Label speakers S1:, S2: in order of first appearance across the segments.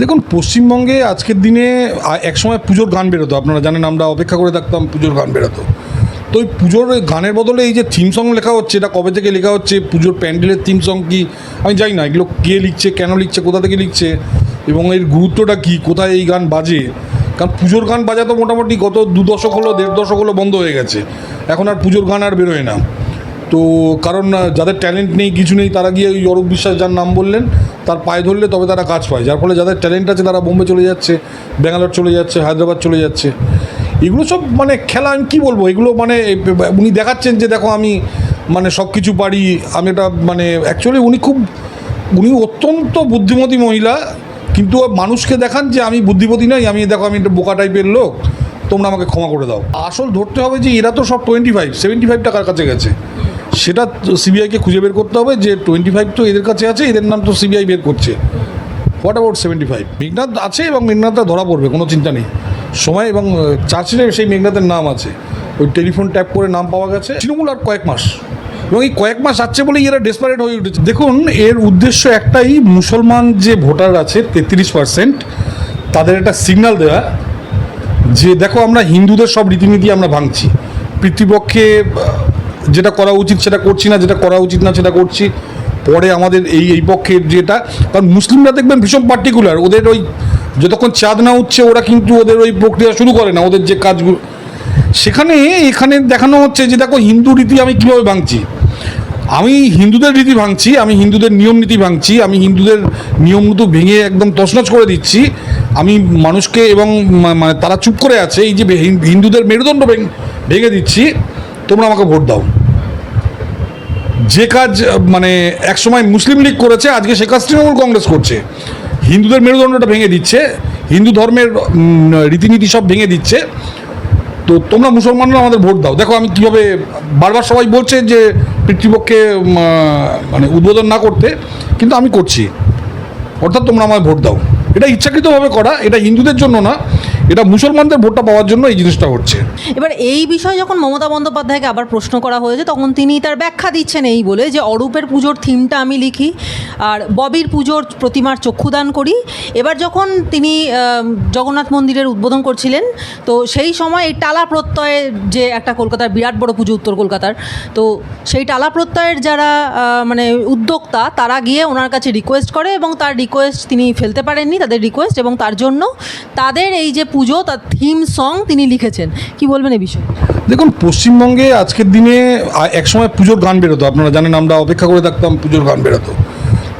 S1: দেখুন, পশ্চিমবঙ্গে আজকের দিনে একসময় পুজোর গান বেরোতো। আপনারা জানেন, আমরা অপেক্ষা করে থাকতাম পুজোর গান বেরোতো। তো ওই পুজোর গানের বদলে এই যে থিম সং লেখা হচ্ছে, এটা কবে থেকে লেখা হচ্ছে, পুজোর প্যান্ডেলের থিম সং কি? আমি জানি না, এগুলো কে লিখছে, কেন লিখছে, কোথা থেকে লিখছে, এবং এর গুরুত্বটা কি, কোথায় এই গান বাজে? কারণ পুজোর গান বাজা তো মোটামুটি গত দু দশক হলো, দেড় দশক হলো বন্ধ হয়ে গেছে। এখন আর পুজোর গান আর বেরোয় না। তো কারণ যাদের ট্যালেন্ট নেই, কিছু নেই, তারা গিয়ে ওই অরূপ বিশ্বাস যার নাম বললেন, তার পায়ে ধরলে তবে তারা কাজ পায়। যার ফলে যাদের ট্যালেন্ট আছে, তারা বোম্বে চলে যাচ্ছে, ব্যাঙ্গালোর চলে যাচ্ছে, হায়দ্রাবাদ চলে যাচ্ছে। এগুলো সব মানে খেলা, আমি কী বলব? এগুলো মানে উনি দেখাচ্ছেন যে দেখো আমি মানে সব কিছু পারি, আমি এটা মানে অ্যাকচুয়ালি উনি খুব, উনি অত্যন্ত বুদ্ধিমতী মহিলা, কিন্তু মানুষকে দেখান যে আমি বুদ্ধিমতী নই, আমি দেখো আমি একটা বোকা টাইপের লোক, তোমরা আমাকে ক্ষমা করে দাও। আসল ধরতে হবে যে এরা তো সব টোয়েন্টি ফাইভ সেভেন্টি ফাইভ টাকার কাছে গেছে। সেটা সিবিআইকে খুঁজে বের করতে হবে যে টোয়েন্টি ফাইভ তো এদের কাছে আছে, এদের নাম তো সিবিআই বের করছে। What about seventy five Meghnath আছে এবং মেঘনাথটা ধরা পড়বে, কোনো চিন্তা নেই। সময় এবং চার্জশিটে সেই মেঘনাথের নাম আছে। ওই টেলিফোন ট্যাপ করে নাম পাওয়া গেছে। তৃণমূল আর কয়েক মাস। এবং এই কয়েক মাস আসছে বলেই এরা ডেসপারেট হয়ে উঠেছে। দেখুন, এর উদ্দেশ্য একটাই, মুসলমান যে ভোটার আছে, তেত্রিশ পার্সেন্ট তাদের একটা সিগন্যাল দেওয়া যে, দেখো, আমরা হিন্দুদের সব রীতিনীতি আমরা ভাঙছি। পিতৃপক্ষে যেটা করা উচিত সেটা করছি না, যেটা করা উচিত না সেটা করছি। পরে আমাদের এই এই পক্ষের যেটা, কারণ মুসলিমরা দেখবেন ভীষণ পার্টিকুলার ওদের ওই যতক্ষণ চাঁদ না উঠছে, ওরা কিন্তু ওদের ওই প্রক্রিয়া শুরু করে না, ওদের যে কাজগুলো। সেখানে, এখানে দেখানো হচ্ছে যে দেখো, হিন্দু রীতি আমি কীভাবে ভাঙছি? আমি হিন্দুদের রীতি ভাঙছি, আমি হিন্দুদের নিয়ম নীতি ভাঙছি, আমি হিন্দুদের নিয়ম নীতি ভেঙে একদম তছনছ করে দিচ্ছি। আমি মানুষকে এবং মানে তারা চুপ করে আছে, এই যে হিন্দুদের মেরুদণ্ড ভেঙে দিচ্ছি, তোমরা আমাকে ভোট দাও। যে কাজ মানে একসময় মুসলিম লীগ করেছে, আজকে সে কাজ তৃণমূল কংগ্রেস করছে। হিন্দুদের মেরুদণ্ডটা ভেঙে দিচ্ছে, হিন্দু ধর্মের রীতিনীতি সব ভেঙে দিচ্ছে। তো তোমরা মুসলমানরা আমাদের ভোট দাও। দেখো, আমি কীভাবে বারবার সবাই বলছে যে পিতৃপক্ষে মানে উদ্বোধন না করতে, কিন্তু আমি করছি। অর্থাৎ তোমরা আমায় ভোট দাও। এটা ইচ্ছাকৃতভাবে করা, এটা হিন্দুদের জন্য না। এটা মুসলমানদের ভোটটা পাওয়ার জন্য এই জিনিসটা হচ্ছে।
S2: এবার এই বিষয়ে যখন মমতা বন্দ্যোপাধ্যায়কে আবার প্রশ্ন করা হয়েছে, তখন তিনি তার ব্যাখ্যা দিচ্ছেন এই বলে যে, অরূপের পুজোর থিমটা আমি লিখি, আর ববির পুজোর প্রতিমার চক্ষুদান করি। এবার যখন তিনি জগন্নাথ মন্দিরের উদ্বোধন করছিলেন, তো সেই সময় এই টালা প্রত্যয়ের যে একটা কলকাতার বিরাট বড় পুজো, উত্তর কলকাতার, তো সেই টালা প্রত্যয়ের যারা মানে উদ্যোক্তা, তারা গিয়ে ওনার কাছে রিকোয়েস্ট করে এবং তার রিকোয়েস্ট তিনি ফেলতে পারেননি, তাদের রিকোয়েস্ট এবং তার জন্য তাদের এই যে পুজো, তার থিম সং তিনি লিখেছেন। কি বলবেন এই বিষয়ে?
S1: দেখুন, পশ্চিমবঙ্গে আজকের দিনে একসময় পুজোর গান বেরোতো। আপনারা জানেন, আমরা অপেক্ষা করে থাকতাম পুজোর গান বেরোতো।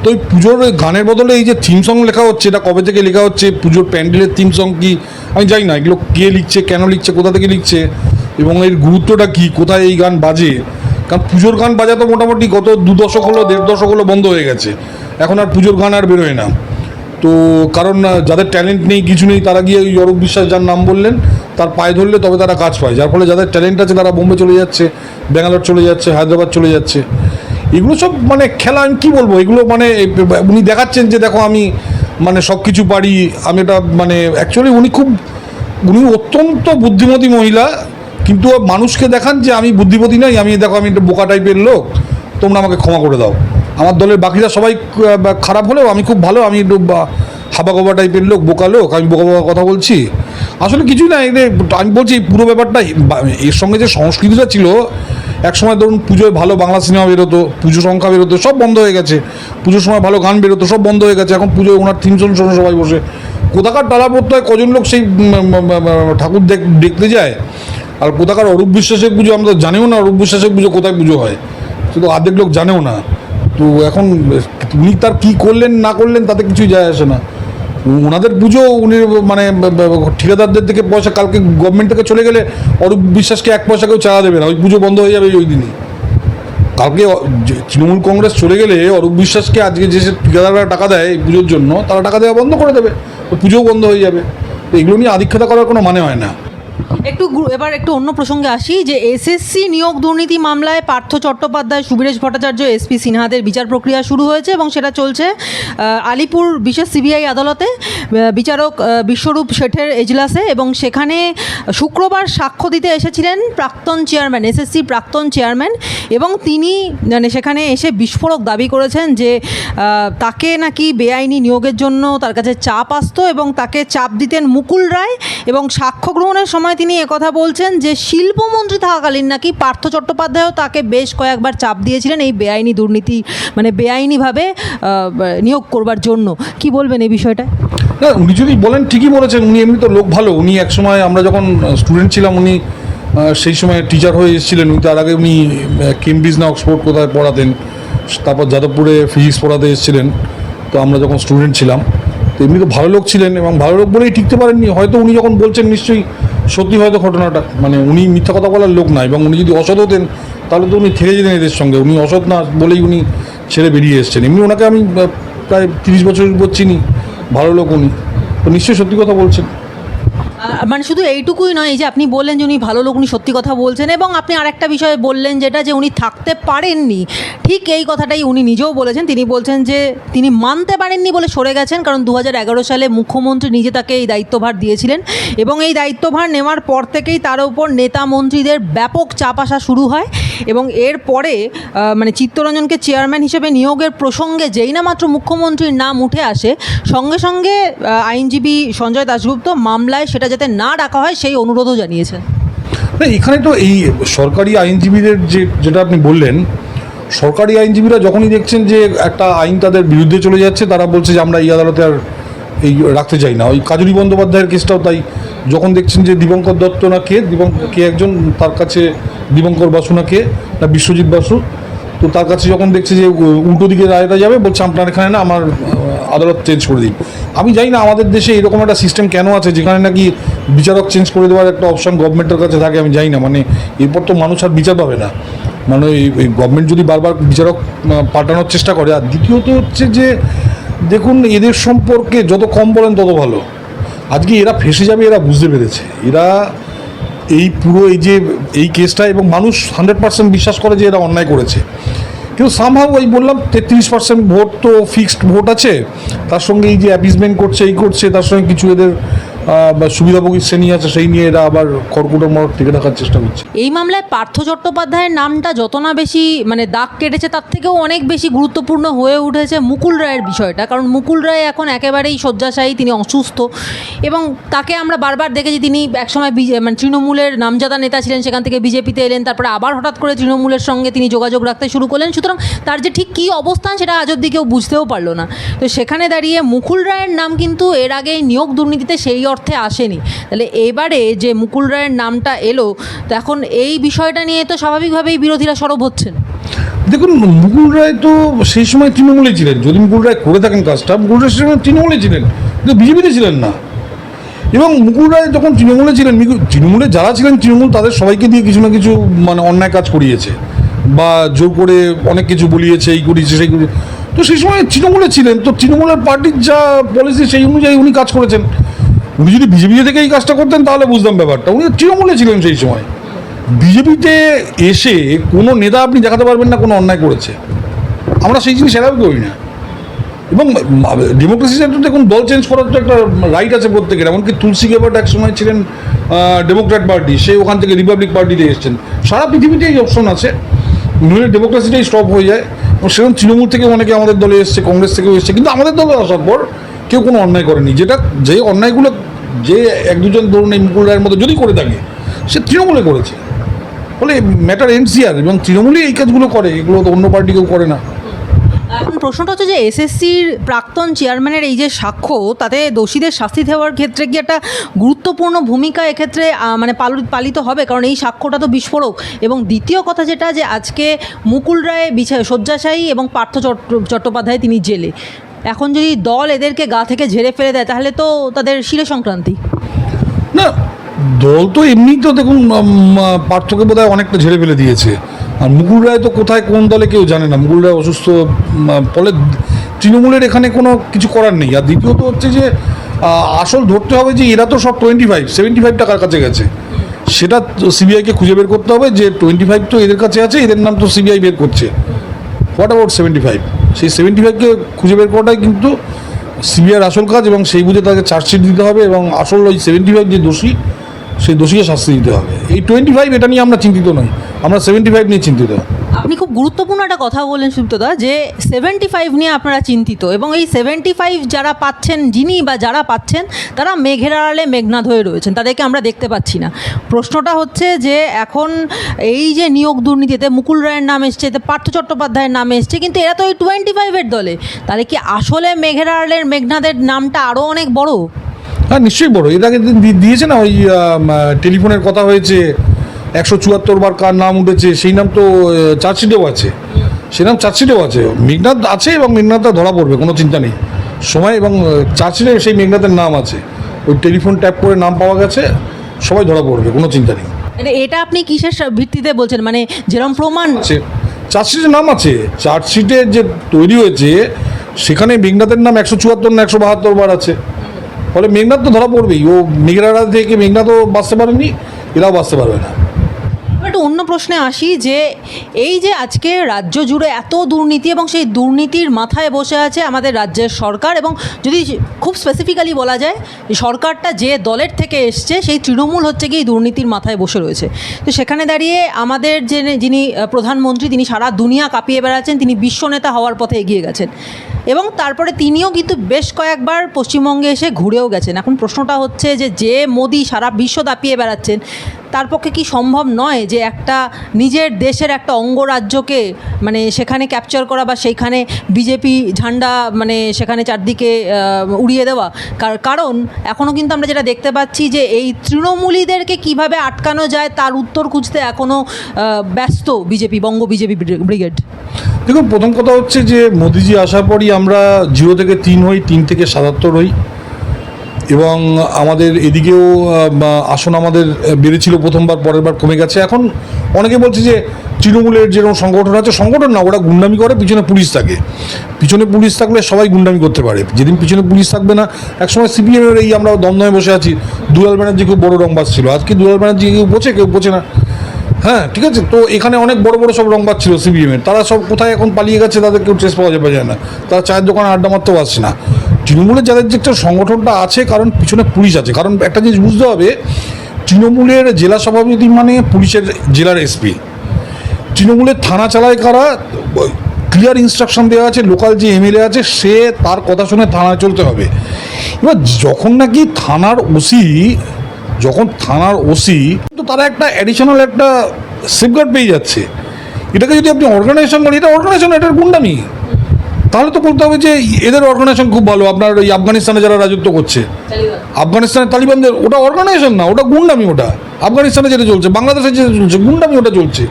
S1: তো ওই পুজোর গানের বদলে এই যে থিম সং লেখা হচ্ছে, এটা কবে থেকে লেখা হচ্ছে, পুজোর প্যান্ডেলের থিম সং কি? আমি জানি না, এগুলো কে লিখছে, কেন লিখছে, কোথা থেকে লিখছে, এবং এর গুরুত্বটা কি, কোথায় এই গান বাজে? কারণ পুজোর গান বাজা তো মোটামুটি গত দু দশক হলো, দেড় দশক হলো বন্ধ হয়ে গেছে। এখন আর পুজোর গান আর বেরোয় না। তো কারণ যাদের ট্যালেন্ট নেই, কিছু নেই, তারা গিয়ে ওই অরূপ বিশ্বাস যার নাম বললেন, তার পায়ে ধরলে তবে তারা কাজ পায়। যার ফলে যাদের ট্যালেন্ট আছে, তারা বোম্বে চলে যাচ্ছে, ব্যাঙ্গালোর চলে যাচ্ছে, হায়দ্রাবাদ চলে যাচ্ছে। এগুলো সব মানে খেলা, আমি কী বলব? এগুলো মানে উনি দেখাচ্ছেন যে, দেখো আমি মানে সব কিছু পারি, আমি এটা মানে অ্যাকচুয়ালি উনি খুব, উনি অত্যন্ত বুদ্ধিমতী মহিলা, কিন্তু মানুষকে দেখান যে আমি বুদ্ধিমতী নই, আমি, দেখো আমি একটা বোকা টাইপের লোক, তোমরা আমাকে ক্ষমা করে দাও। আমার দলের বাকিরা সবাই খারাপ হলেও আমি খুব ভালো, আমি একটু, বা- হাবা গোবা টাইপের লোক, বোকা লোক, আমি বোকা বোকা কথা বলছি। আসলে কিছুই না এদের আমি বলছি পুরো ব্যাপারটা এর সঙ্গে যে সংস্কৃতিটা ছিল, একসময় ধরুন পুজোয় ভালো বাংলা সিনেমা বেরোতো, পুজো সংখ্যা বেরোতো, সব বন্ধ হয়ে গেছে। পুজোর সময় ভালো গান বেরোতো, সব বন্ধ হয়ে গেছে। এখন পুজোয় ওনার থিম সং শোনো সবাই বসে। কোথাকার টালা পড়তে হয় কজন লোক সেই ঠাকুর দেখ, দেখতে যায়। আর কোথাকার অরূপ বিশ্বাসের পুজো, আমরা জানিও না অরূপ বিশ্বাসের পুজো কোথায় পুজো হয়। শুধু অর্ধেক লোক জানেও না। তো এখন উনি তার কী করলেন, না করলেন, তাতে কিছুই যায় আসে না। ওনাদের পুজো, উনি মানে ঠিকাদারদের থেকে পয়সা কালকে গভর্নমেন্ট থেকে চলে গেলে অরূপ বিশ্বাসকে এক পয়সা কেউ চাঁদা দেবে না। ওই পুজো বন্ধ হয়ে যাবে ওই দিনই। কালকে তৃণমূল কংগ্রেস চলে গেলে অরূপ বিশ্বাসকে আজকে যে ঠিকাদাররা টাকা দেয় এই পুজোর জন্য, তারা টাকা দেওয়া বন্ধ করে দেবে। পুজোও বন্ধ হয়ে যাবে। এগুলো নিয়ে আধিক্ষেতা করার কোনো মানে হয় না।
S2: একটু এবার একটু অন্য প্রসঙ্গে আসি, যে এসএসসি নিয়োগ দুর্নীতি মামলায় পার্থ চট্টোপাধ্যায়, সুবীরেশ ভট্টাচার্য এসপি সিনহাদের বিচার প্রক্রিয়া শুরু হয়েছে এবং সেটা চলছে আলিপুর বিশেষ সিবিআই আদালতে। বিচারক বিশ্বরূপ শেঠের এজলাসে এবং সেখানে শুক্রবার সাক্ষ্য দিতে এসেছিলেন প্রাক্তন চেয়ারম্যান এসএসসি প্রাক্তন চেয়ারম্যান এবং তিনি মানে সেখানে এসে বিস্ফোরক দাবি করেছেন যে তাকে নাকি বেআইনি নিয়োগের জন্য তার কাছে চাপ আসতো এবং তাকে চাপ দিতেন মুকুল রায় এবং সাক্ষ্য গ্রহণের সময় তিনি একথা বলছেন যে শিল্পমন্ত্রী থাকাকালীন নাকি পার্থ চট্টোপাধ্যায়ও তাকে বেশ কয়েকবার চাপ দিয়েছিলেন এই বেআইনি দুর্নীতি মানে বেআইনিভাবে নিয়োগ করবার জন্য। কি বলবেন এই বিষয়টা?
S1: না, উনি যদি বলেন, ঠিকই বলেছেন, উনি এমনি তো লোক ভালো। উনি এক সময় আমরা যখন স্টুডেন্ট ছিলাম, উনি সেই সময় টিচার হয়ে এসেছিলেন। উনি তার আগে উনি কেমব্রিজ না অক্সফোর্ড কোথায় পড়াতেন, তারপর যাদবপুরে ফিজিক্স পড়াতে এসেছিলেন। তো আমরা যখন স্টুডেন্ট ছিলাম, তো এমনি তো ভালো লোক ছিলেন এবং ভালো লোক বলেই টিকতে পারেননি। হয়তো উনি যখন বলছেন, নিশ্চয়ই সত্যি হয়তো ঘটনাটা মানে উনি মিথ্যা কথা বলার লোক না, এবং উনি যদি অসৎ হতেন তাহলে তো উনি থেকে যেতেন এদের সঙ্গে। উনি অসৎ না বলেই উনি ছেড়ে বেরিয়ে এসছেন। এমনি ওনাকে আমি প্রায় তিরিশ বছরের উপর চিনি, ভালো লোক উনি। তো নিশ্চয়ই সত্যি কথা বলছেন।
S2: মানে শুধু এইটুকুই নয় যে আপনি বললেন যে উনি ভালো লোক উনি সত্যি কথা বলছেন এবং আপনি আরেকটা বিষয়ে বললেন যেটা যে উনি থাকতে পারেননি। ঠিক এই কথাটাই উনি নিজেও বলেছেন। তিনি বলছেন যে তিনি মানতে পারেননি বলে সরে গেছেন কারণ দু হাজার এগারো সালে মুখ্যমন্ত্রী নিজে তাকে এই দায়িত্বভার দিয়েছিলেন এবং এই দায়িত্বভার নেওয়ার পর থেকেই তার উপর নেতা মন্ত্রীদের ব্যাপক চাপ আসা শুরু হয় এবং এরপরে আহ, মানে চিত্তরঞ্জনকে চেয়ারম্যান হিসেবে নিয়োগের প্রসঙ্গে যেই না মাত্র মুখ্যমন্ত্রীর নাম উঠে আসে সঙ্গে সঙ্গে আইনজীবী সঞ্জয় দাশগুপ্ত মামলায় সেটা যাতে না ডাকা হয়, সেই অনুরোধও জানিয়েছেন।
S1: না, এখানে তো এই সরকারি আইনজীবীদের যে, যেটা আপনি বললেন, সরকারি আইনজীবীরা যখনই দেখছেন যে একটা আইন তাদের বিরুদ্ধে চলে যাচ্ছে, তারা বলছে যে আমরা এই আদালতে আর এই রাখতে চাই না। ওই কাজুরি বন্দ্যোপাধ্যায়ের কেসটাও তাই। যখন দেখছেন যে দীপঙ্কর দত্ত না কে দীপঙ্কর কে একজন, তার কাছে দীপঙ্কর বাসু না কে, না বিশ্বজিৎ বাসু তো তার কাছে যখন দেখছে যে উল্টো দিকে রায়টা যাবে, বলছে, আপনার এখানে না আমার আদালত চেঞ্জ করে দিন আমি জানি না আমাদের দেশে এরকম একটা সিস্টেম কেন আছে, যেখানে নাকি বিচারক চেঞ্জ করে দেওয়ার একটা অপশন গভর্নমেন্টের কাছে থাকে, আমি জানি না। মানে এরপর তো মানুষ আর বিচার পাবে না। মানে এই গভর্নমেন্ট যদি বারবার বিচারক পাল্টানোর চেষ্টা করে, আর দ্বিতীয়ত হচ্ছে যে, দেখুন, এদের সম্পর্কে যত কম বলেন তত ভালো। আজকে এরা ফেসে যাবে, এরা বুঝতে পেরেছে। এরা এই পুরো এই যে, এই কেসটা এবং মানুষ হান্ড্রেড পার্সেন্ট বিশ্বাস করে যে এরা অন্যায় করেছে। কিন্তু সামহাও ওই বললাম তেত্রিশ পার্সেন্ট ভোট তো ফিক্সড ভোট আছে। তার সঙ্গে এই যে অ্যাপিসমেন্ট করছে, এই করছে, তার সঙ্গে কিছু এদের সুবিধাভোগী শ্রেণি আছে, সেই নিয়ে এরা আবার খড়কুটোর মরক টিকে রাখার চেষ্টা করছে।
S2: এই মামলায় পার্থ চট্টোপাধ্যায়ের নামটা যত না বেশি মানে দাগ কেটেছে, তার থেকেও অনেক বেশি গুরুত্বপূর্ণ হয়ে উঠেছে মুকুল রায়ের বিষয়টা। কারণ মুকুল রায় এখন একেবারেই শয্যাশায়ী, তিনি অসুস্থ। এবং তাকে আমরা বারবার দেখেছি, তিনি একসময় মানে তৃণমূলের নামজাদা নেতা ছিলেন, সেখান থেকে বিজেপিতে এলেন, তারপরে আবার হঠাৎ করে তৃণমূলের সঙ্গে তিনি যোগাযোগ রাখতে শুরু করলেন। সুতরাং তার যে ঠিক কী অবস্থান, সেটা আজ অব্দি কেউ বুঝতেও পারল না। তো সেখানে দাঁড়িয়ে মুকুল রায়ের নাম কিন্তু এর আগে নিয়োগ দুর্নীতিতে সেই অর্থে আসেনি। তাহলে এবারে যে মুকুল রায়ের নামটা এলো, তো এখন এই বিষয়টা নিয়ে তো স্বাভাবিকভাবেই বিরোধীরা সরব হচ্ছেন।
S1: দেখুন, মুকুল রায় তো সেই সময় তৃণমূলে ছিলেন। যদি মুকুল রায় করে থাকেন কাজটা, মুকুল রায় সেই সময় তৃণমূলে ছিলেন। কিন্তু বিজেপিতে ছিলেন না। এবং মুকুল রায় যখন তৃণমূলে ছিলেন তৃণমূলে যারা ছিলেন তৃণমূল, তাদের সবাইকে দিয়ে কিছু না কিছু মানে অন্যায় কাজ করিয়েছে। বা জোর করে অনেক কিছু বলিয়েছে, এই করিয়েছে, সেই করিয়েছে। তো সেই সময় তৃণমূলে ছিলেন। তো তৃণমূলের পার্টির যা পলিসি সেই অনুযায়ী উনি কাজ করেছেন। উনি যদি বিজেপি থেকে এই কাজটা করতেন, তাহলে বুঝতাম ব্যাপারটা। উনি তৃণমূলে ছিলেন সেই সময়। বিজেপিতে এসে কোনো নেতা আপনি দেখাতে পারবেন না, কোনো অন্যায় করেছে। আমরা সেই জিনিস এলাও করি না। এবং ডেমোক্রেসি সেন্টার দেখুন, দল চেঞ্জ করার তো একটা রাইট আছে প্রত্যেকের। এমনকি তুলসী গেবাট এক সময় ছিলেন ডেমোক্র্যাট পার্টি সে ওখান থেকে রিপাবলিক পার্টিতে এসেছেন। সারা পৃথিবীতে এই অপশন আছে। নইলে ডেমোক্রেসিটাই স্টপ হয়ে যায়। এবং সেরকম তৃণমূল থেকে অনেকে আমাদের দলে এসছে, কংগ্রেস থেকেও এসছে। কিন্তু আমাদের দলে আসার পর কেউ কোনো অন্যায় করেনি। যেটা, যে অন্যায়গুলো যে এক দুজন ধরুন এই মুকুল রায়ের মতো যদি করে থাকে, সে তৃণমূলে করেছে। ফলে ম্যাটার এনসিআর এবং তৃণমূলই এই কাজগুলো করে, এগুলো তো অন্য পার্টি কেউ করে না।
S2: প্রশ্নটা হচ্ছে যে এসএসসির প্রাক্তন চেয়ারম্যানের এই যে সাক্ষ্য, তাতে দোষীদের শাস্তি দেওয়ার ক্ষেত্রে কি একটা গুরুত্বপূর্ণ ভূমিকা এক্ষেত্রে মানে পালু- পালিত হবে? কারণ এই সাক্ষ্যটা তো বিস্ফোরক। এবং দ্বিতীয় কথা যেটা, যে আজকে মুকুল রায় বিছা শয্যাশায়ী এবং পার্থ চট্ট- চট্টোপাধ্যায় তিনি জেলে। এখন যদি দল এদেরকে গা থেকে ঝেড়ে ফেলে দেয়, তাহলে তো তাদের শিরে সংক্রান্তি।
S1: না, দল তো এমনি তো দেখুন পার্থকে বোধ অনেকটা ঝেড়ে ফেলে দিয়েছে। আর মুকুল রায় তো কোথায়, কোন দলে কেউ জানে না। মুকুল রায় অসুস্থ ফলে তৃণমূলের এখানে কোনো কিছু করার নেই। আর দ্বিতীয়ত হচ্ছে যে আসল ধরতে হবে যে, এরা তো সব টোয়েন্টি ফাইভ সেভেন্টি ফাইভ টাকার কাছে গেছে। সেটা সিবিআইকে খুঁজে বের করতে হবে যে টোয়েন্টি ফাইভ তো এদের কাছে আছে, এদের নাম তো সিবিআই বের করছে। হোয়াট অ্যাবাউট সেভেন্টি ফাইভ সেই সেভেন্টি ফাইভকে খুঁজে বের করাটাই কিন্তু সিবিআর আসল কাজ এবং সেই বুঝে তাকে চার্জশিট দিতে হবে এবং আসল ওই সেভেন্টি ফাইভ যে দোষী, সেই দোষীকে শাস্তি দিতে হবে। এই টোয়েন্টি ফাইভ এটা নিয়ে আমরা চিন্তিত নই। আমরা সেভেন্টি ফাইভ নিয়ে চিন্তিত।
S2: আপনি খুব গুরুত্বপূর্ণ একটা কথা বললেন সুপ্তদা যে সেভেন্টি ফাইভ নিয়ে আপনারা চিন্তিত এবং এই সেভেন্টি ফাইভ যারা পাচ্ছেন, যিনি বা যারা পাচ্ছেন, তারা মেঘের আড়ালে মেঘনাদ হয়ে রয়েছেন, তাদেরকে আমরা দেখতে পাচ্ছি না। প্রশ্নটা হচ্ছে যে এখন এই যে নিয়োগ দুর্নীতিতে মুকুল রায়ের নাম এসছে, এতে পার্থ চট্টোপাধ্যায়ের নাম এসছে, কিন্তু এরা তো ওই টোয়েন্টি ফাইভের দলে। তাহলে কি আসলে মেঘের আড়ালের মেঘনাথের নামটা আরও অনেক বড়?
S1: হ্যাঁ নিশ্চয়ই বড়। এর আগে দিয়েছে না ওই টেলিফোনের কথা হয়েছে একশো চুয়াত্তর বার কার নাম উঠেছে সেই নাম তো চার্জশিটেও আছে। সে নাম চার্জশিটেও আছে। মেঘনাথ আছে এবং মেঘনাথটা ধরা পড়বে কোনো চিন্তা নেই। সময় এবং চার্জশিটে সেই মেঘনাথের নাম আছে। ওই টেলিফোন ট্যাপ করে নাম পাওয়া গেছে সবাই ধরা পড়বে কোনো চিন্তা নেই।
S2: মানে এটা আপনি কিসের ভিত্তিতে বলছেন? মানে যেরকম প্রমাণ
S1: আছে। চার্জশিটের নাম আছে। চার্জশিটে যে তৈরি হয়েছে সেখানে মেঘনাথের নাম একশো চুয়াত্তর না একশো বাহাত্তর বার আছে। ফলে মেঘনাথ তো ধরা পড়বেই। ও মেঘরাড়া থেকে মেঘনাথও বাঁচতে পারেনি এরাও বাঁচতে পারবে না।
S2: একটু অন্য প্রশ্নে আসি যে এই যে আজকে রাজ্য জুড়ে এত দুর্নীতি এবং সেই দুর্নীতির মাথায় বসে আছে আমাদের রাজ্যের সরকার এবং যদি খুব স্পেসিফিক্যালি বলা যায় সরকারটা যে দলের থেকে এসছে, সেই তৃণমূল হচ্ছে কি দুর্নীতির মাথায় বসে রয়েছে। তো সেখানে দাঁড়িয়ে আমাদের যে যিনি প্রধানমন্ত্রী, তিনি সারা দুনিয়া কাঁপিয়ে বেড়াচ্ছেন, তিনি বিশ্বনেতা হওয়ার পথে এগিয়ে গেছেন। এবং তারপরে তিনিও কিন্তু বেশ কয়েকবার পশ্চিমবঙ্গে এসে ঘুরেও গেছেন। এখন প্রশ্নটা হচ্ছে যে যে মোদি সারা বিশ্ব দাপিয়ে বেড়াচ্ছেন তার পক্ষে কি সম্ভব নয় যে একটা নিজের দেশের একটা অঙ্গরাজ্যকে মানে সেখানে ক্যাপচার করা বা সেইখানে বিজেপি ঝান্ডা মানে সেখানে চারদিকে উড়িয়ে দেওয়া? কার- কারণ এখনও কিন্তু আমরা যেটা দেখতে পাচ্ছি যে এই তৃণমূলীদেরকে কীভাবে আটকানো যায় তার উত্তর খুঁজতে এখনও ব্যস্ত বিজেপি বঙ্গ বিজেপি ব্রিগেড।
S1: দেখুন, প্রথম কথা হচ্ছে যে মোদিজি আসার পরই আমরা জিরো থেকে তিন হই, তিন থেকে সাতাত্তর হই। এবং আমাদের এদিকেও আসন আমাদের বেড়েছিল প্রথমবার পরের বার কমে গেছে। এখন অনেকে বলছে যে তৃণমূলের যেরকম সংগঠন আছে, সংগঠন না, ওরা গুন্ডামি করে, পিছনে পুলিশ থাকে। পিছনে পুলিশ থাকলে সবাই গুন্ডামি করতে পারে। যেদিন পিছনে পুলিশ থাকবে না, একসময় সিপিএমের এই আমরা দমদমে বসে আছি দুয়াল ব্যানার্জি খুব বড় রংবাজ ছিল আজকে দুলাল ব্যানার্জি কেউ বোঝে কেউ বোঝে না। হ্যাঁ ঠিক আছে। তো এখানে অনেক বড় বড় সব রংবাজ ছিল সিপিএমের তারা সব কোথায় এখন পালিয়ে গেছে তাদের কেউ ট্রেস পাওয়া যাবে না। তারা চায়ের দোকানে আড্ডা মারতেও পারছে না। তৃণমূলের যাদের যে একটা সংগঠনটা আছে, কারণ পিছনে পুলিশ আছে। কারণ একটা জিনিস বুঝতে হবে, তৃণমূলের জেলা সভাপতি মানে পুলিশের জেলার এসপি তৃণমূলের থানা চালায় কারা? ক্লিয়ার ইনস্ট্রাকশন দেওয়া আছে, লোকাল যে এমএলএ আছে, সে তার কথা শুনে থানায় চলতে হবে। এবার যখন নাকি থানার ওসি যখন থানার ওসি তো তারা একটা অ্যাডিশনাল একটা সেফগার্ড পেয়ে যাচ্ছে। এটাকে যদি আপনি অর্গানাইজেশন করেন এটা অর্গানাইজেশন এটার গুন্ডামি। তাহলে তো বলতে হবে যে এদের অর্গানাইজেশন খুব ভালো। আপনার ওই আফগানিস্তানে যারা রাজত্ব করছে আফগানিস্তানের তালিবানদের ওটা অর্গানাইজেশন না ওটা গুন্ডামি ওটা। আফগানিস্তানে যেটা চলছে বাংলাদেশে যেটা চলছে গুন্ডামি ওটা চলছে।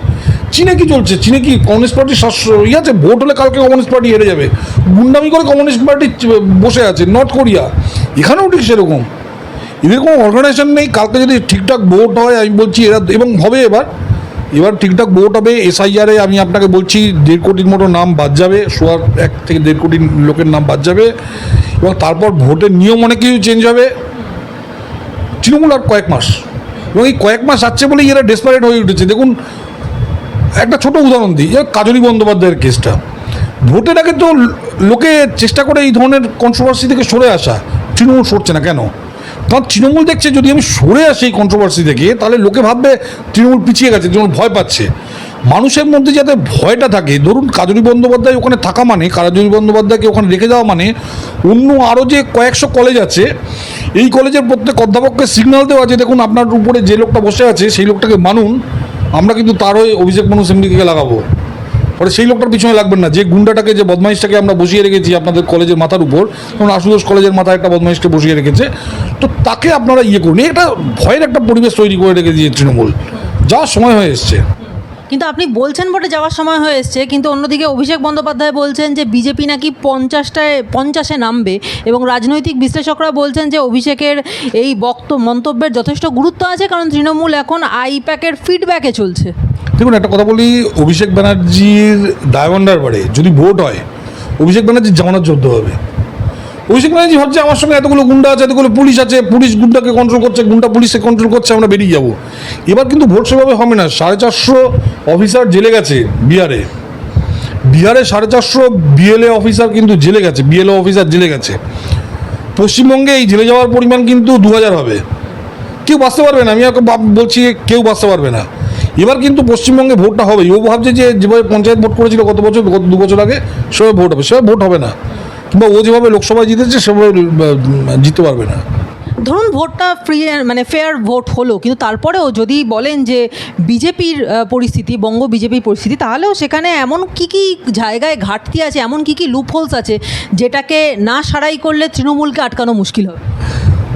S1: চীনে কি চলছে? চীনে কি কমিউনিস্ট পার্টি ই আছে? ভোট হলে কালকে কমিউনিস্ট পার্টি হেরে যাবে। গুন্ডামি করে কমিউনিস্ট পার্টি বসে আছে নর্থ কোরিয়া। এখানেও ঠিক সেরকম। এদের কোনো অর্গানাইজেশন নেই, কালকে যদি ঠিকঠাক ভোট হয়, আমি বলছি এরা, এবং হবে এবার। এবার ঠিকঠাক ভোট হবে এসআইআরে আমি আপনাকে বলছি, দেড় কোটির মতো নাম বাদ যাবে সোয়ার এক থেকে দেড় কোটি লোকের নাম বাদ যাবে, এবং তারপর ভোটের নিয়ম অনেক কিছু চেঞ্জ হবে। তৃণমূল আর কয়েক মাস। এবং এই কয়েক মাস যাচ্ছে বলেই এরা ডেসপারেট হয়ে উঠেছে। দেখুন, একটা ছোট উদাহরণ দিই যে কাজলী বন্দ্যোপাধ্যায়ের কেসটা ভোটের আগে তো লোকে চেষ্টা করে এই ধরনের কন্ট্রোভার্সি থেকে সরে আসা। তৃণমূল সরছে না কেন? কারণ তৃণমূল দেখছে যদি আমি সরে আসি এই কন্ট্রোভার্সি থেকে, তাহলে লোকে ভাববে তৃণমূল পিছিয়ে গেছে, তৃণমূল ভয় পাচ্ছে। মানুষের মধ্যে যাতে ভয়টা থাকে, ধরুন কাজলী বন্দ্যোপাধ্যায় ওখানে থাকা মানে কাজলী বন্দ্যোপাধ্যায়কে ওখানে রেখে দেওয়া মানে অন্য আরও যে কয়েকশো কলেজ আছে, এই কলেজের প্রত্যেক অধ্যাপককে সিগন্যাল দেওয়া যে দেখুন আপনার উপরে যে লোকটা বসে আছে, সেই লোকটাকে মানুন, আমরা কিন্তু তার অভিষেক মানুষ এমডিকে লাগাবো। পরে সেই লোকটার পিছনে লাগবেন না। যে গুন্ডাটাকে, যে বদমাইশটাকে আমরা বসিয়ে রেখেছি আপনাদের কলেজের মাথার উপর যেমন আশুতোষ কলেজের মাথায় একটা বদমাইশকে বসিয়ে রেখেছে, তো তাকে আপনারা ইয়ে করুন। এটা ভয়ের একটা পরিবেশ তৈরি করে রেখে দিয়ে তৃণমূল। যাওয়ার সময় হয়ে এসছে।
S2: কিন্তু আপনি বলছেন বটে যাওয়ার সময় হয়ে এসছে, কিন্তু অন্যদিকে অভিষেক বন্দ্যোপাধ্যায় বলছেন যে বিজেপি নাকি পঞ্চাশটায়, পঞ্চাশে নামবে এবং রাজনৈতিক বিশ্লেষকরা বলছেন যে অভিষেকের এই বক্ত, মন্তব্যের যথেষ্ট গুরুত্ব আছে, কারণ তৃণমূল এখন আইপ্যাকের ফিডব্যাকে চলছে।
S1: দেখুন, একটা কথা বলি, অভিষেক ব্যানার্জির ডায়মন্ডার বাড়ে, যদি ভোট হয়, অভিষেক ব্যানার্জির জামানত যোদ্ধ হবে। অভিষেক ব্যানার্জি ভাবছে, আমার সঙ্গে এতগুলো গুন্ডা আছে, এতগুলো পুলিশ আছে, পুলিশ গুন্ডাকে কন্ট্রোল করছে, গুন্ডা পুলিশকে কন্ট্রোল করছে, আমরা বেরিয়ে যাব। এবার কিন্তু ভোট সেভাবে হবে না। সাড়ে চারশো অফিসার জেলে গেছে বিহারে বিহারে সাড়ে চারশো বিএলএ অফিসার কিন্তু জেলে গেছে বিএলএ অফিসার জেলে গেছে। পশ্চিমবঙ্গে এই জেলে যাওয়ার পরিমাণ কিন্তু দু হাজার হবে। কেউ বাঁচতে পারবে না। আমি বলছি, কেউ বাঁচতে পারবে না। এবার কিন্তু পশ্চিমবঙ্গে ভোটটা হবে। ও ভাবছে যে যেভাবে পঞ্চায়েত ভোট করেছিল গত বছর গত দু বছর আগে, সেভাবে ভোট হবে। সেভাবে ভোট হবে না। কিংবা ও যেভাবে লোকসভায় জিতেছে, সেভাবে জিততে পারবে না।
S2: ধরুন ভোটটা ফ্রি মানে ফেয়ার ভোট হলো, কিন্তু তারপরেও যদি বলেন যে বিজেপির পরিস্থিতি, বঙ্গ বিজেপির পরিস্থিতি, তাহলেও সেখানে এমন কি কি জায়গায় ঘাটতি আছে, এমন কি কি লুপহোলস আছে, যেটাকে না সারাই করলে তৃণমূলকে আটকানো মুশকিল হবে?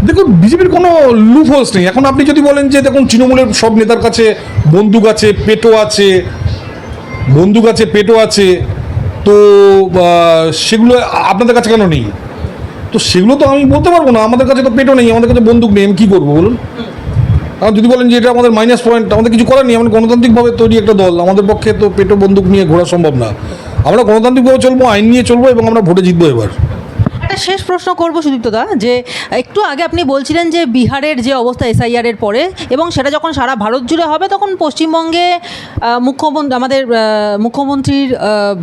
S1: দেখুন, বিজেপির কোনো লুপ হোলস নেই। এখন আপনি যদি বলেন যে, দেখুন, তৃণমূলের সব নেতার কাছে বন্দুক আছে, পেটো আছে, বন্দুক আছে, পেটো আছে, তো সেগুলো আপনাদের কাছে কেন নেই? তো সেগুলো তো আমি বলতে পারব না। আমাদের কাছে তো পেটো নেই, আমাদের কাছে বন্দুক নেই, আমি কী করব বলুন? এখন যদি বলেন যে, এটা আমাদের মাইনাস পয়েন্ট আমাদের কিছু করার নেই আমরা গণতান্ত্রিকভাবে তৈরি একটা দল। আমাদের পক্ষে তো পেটো বন্দুক নিয়ে ঘোরা সম্ভব না। আমরা গণতান্ত্রিকভাবে চলবো, আইন নিয়ে চলবো, এবং আমরা ভোটে জিতবো এবার।
S2: একটা শেষ প্রশ্ন করব সুদীপ্তদা যে একটু আগে আপনি বলছিলেন যে বিহারের যে অবস্থা এসআইআর এর পরে, এবং সেটা যখন সারা ভারত জুড়ে হবে, তখন পশ্চিমবঙ্গে মুখ্যমন্ত্রী আমাদের মুখ্যমন্ত্রীর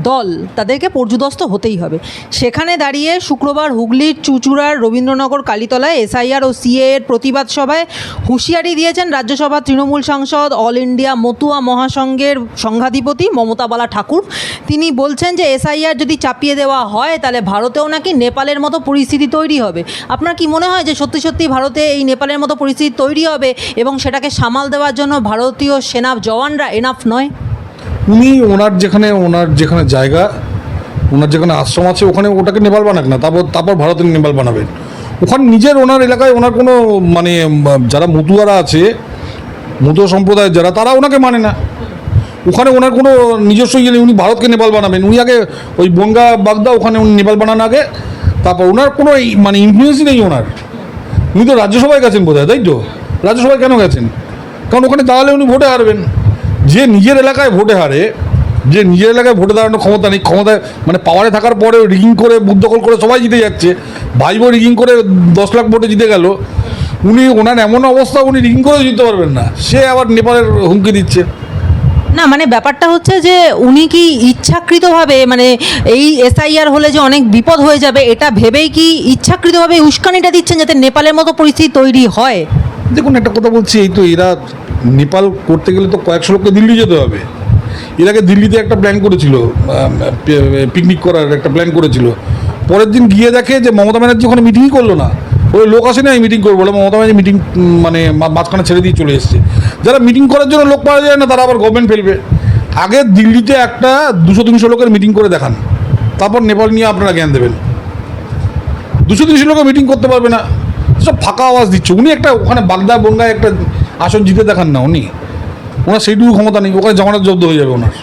S2: দল তাদেরকে পর্যুদস্ত হতেই হবে। সেখানে দাঁড়িয়ে শুক্রবার হুগলির চুচুড়ার রবীন্দ্রনগর, কালীতলায় এসআইআর ও সিএ এর প্রতিবাদ সভায় হুঁশিয়ারি দিয়েছেন রাজ্যসভা তৃণমূল সাংসদ, অল ইন্ডিয়া মতুয়া মহাসংঘের সংঘাধিপতি মমতা বালা ঠাকুর। তিনি বলছেন যে এসআইআর যদি চাপিয়ে দেওয়া হয়, তাহলে ভারতেও নাকি নেপালের মতো পরিস্থিতি তৈরি হবে। আপনার কি মনে হয় যে সত্যি সত্যি ভারতে এই নেপালের মতো পরিস্থিতি তৈরি হবে এবং সেটাকে সামাল দেওয়ার জন্য ভারতীয় সেনা জওয়ানরা এনাফ নয়?
S1: উনি ওনার যেখানে ওনার যেখানে জায়গা, ওনার যেখানে আশ্রম আছে, ওখানে ওটাকে নেপাল বানাক না, তারপর তারপর ভারতের নেপাল বানাবেন। ওখানে নিজের ওনার এলাকায় ওনার কোনো মানে যারা মতুয়ারা আছে, মতুয়া সম্প্রদায়ের যারা, তারা ওনাকে মানে না। ওখানে ওনার কোনো নিজস্ব ইয়ে উনি ভারতকে নেপাল বানাবেন। উনি আগে ওই বঙ্গা বাগদা ওখানে উনি নেপাল বানান আগে তারপর ওনার কোনো মানে ইনফ্লুয়েন্সই নেই ওনার। উনি তো রাজ্যসভায় গেছেন বোধ হয় তাই তো? রাজ্যসভায় কেন গেছেন? কারণ ওখানে দাঁড়ালে উনি ভোটে হারবেন। যে নিজের এলাকায় ভোটে হারে, যে নিজের এলাকায় ভোটে দাঁড়ানোর ক্ষমতা নেই, ক্ষমতায় মানে পাওয়ারে থাকার পরেও রিগিং করে বুথ দখল করে সবাই জিতে যাচ্ছে ভাইবো রিগিং করে দশ লাখ ভোটে জিতে গেল, উনি ওনার এমন অবস্থা, উনি রিগিং করেও জিততে পারবেন না। সে আবার নেপালের হুমকি দিচ্ছে।
S2: না মানে ব্যাপারটা হচ্ছে যে উনি কি ইচ্ছাকৃতভাবে মানে এই এসআইআর হলে যে অনেক বিপদ হয়ে যাবে, এটা ভেবেই কি ইচ্ছাকৃতভাবে উস্কানিটা দিচ্ছেন যাতে নেপালের মতো পরিস্থিতি তৈরি হয়?
S1: দেখুন, একটা কথা বলছি, এই তো এরা নেপাল করতে গেলে তো কয়েকশো লোককে দিল্লি যেতে হবে। এর আগে দিল্লিতে একটা প্ল্যান করেছিল পিকনিক করার একটা প্ল্যান করেছিল। পরের দিন গিয়ে দেখে যে মমতা ব্যানার্জি ওখানে মিটিংই করল না। ওই লোক আসে না মিটিং করব বলে মমতা ব্যানার্জি মিটিং মানে মাঝখানে ছেড়ে দিয়ে চলে এসছে। যারা মিটিং করার জন্য লোক পাওয়া যায় না, তারা আবার গভর্নমেন্ট ফেলবে। আগে দিল্লিতে একটা দুশো তিনশো লোকের মিটিং করে দেখান। তারপর নেপাল নিয়ে আপনারা জ্ঞান দেবেন। দুশো তিনশো লোক মিটিং করতে পারবে না। সব ফাঁকা আওয়াজ দিচ্ছে। উনি একটা ওখানে বাগদা বনগায় একটা আসন জিতে দেখান না উনি। ওনার সেইটুকু ক্ষমতা নেই, ওখানে জমানত জব্দ হয়ে যাবে ওনার।